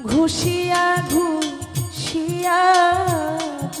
ঘুষিয়া ঘুষিয়া জ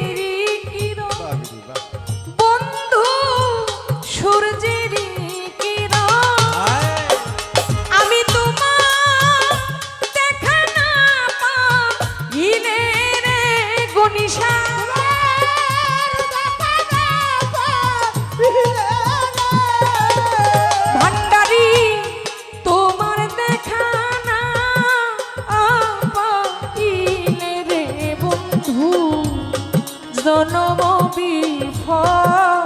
জনম বিফল।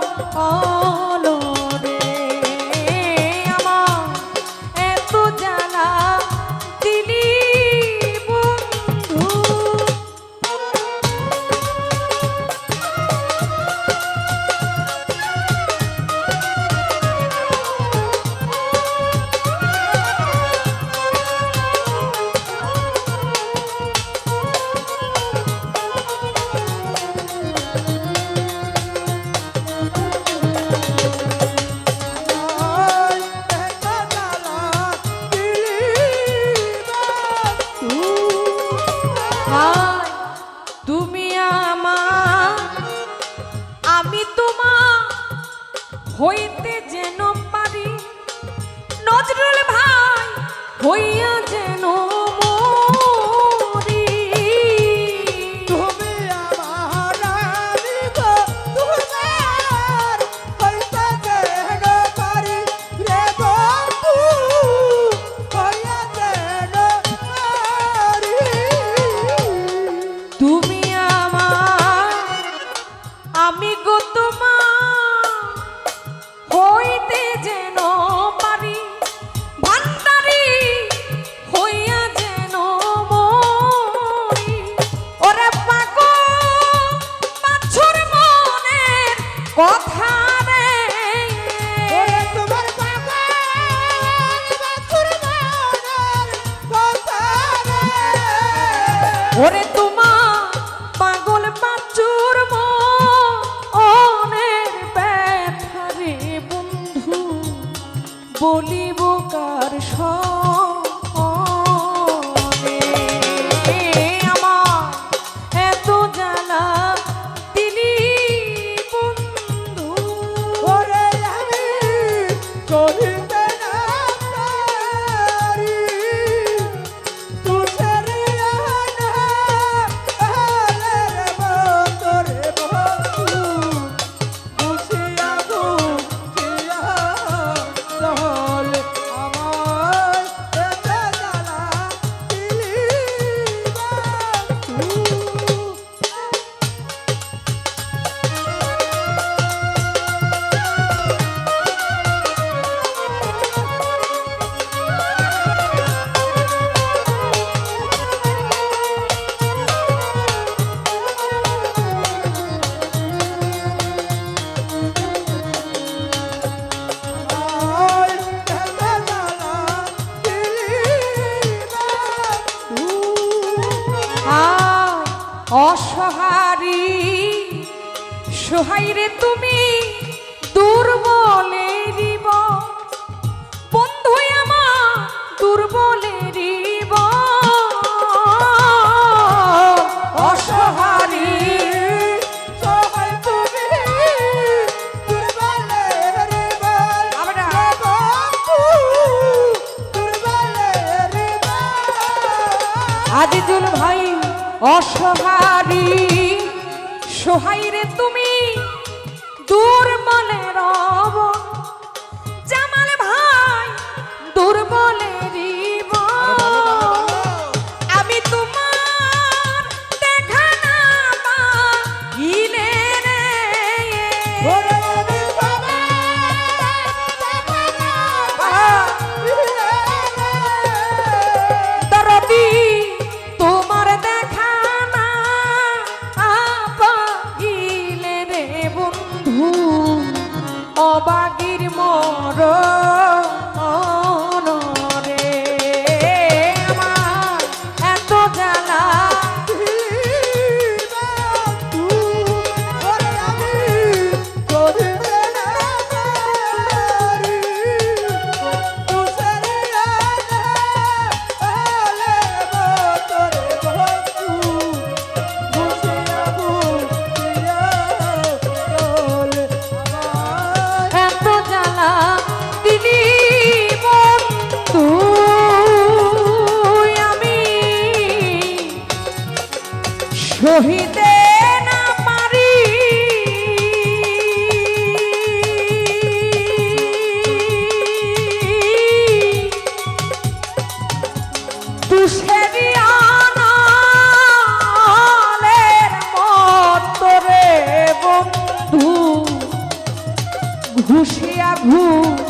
হইয়া আর অসহারি সহায় রে তুমি দুর্বলে দুর্বলের বন্ধু আমার দুর্বলে Woo.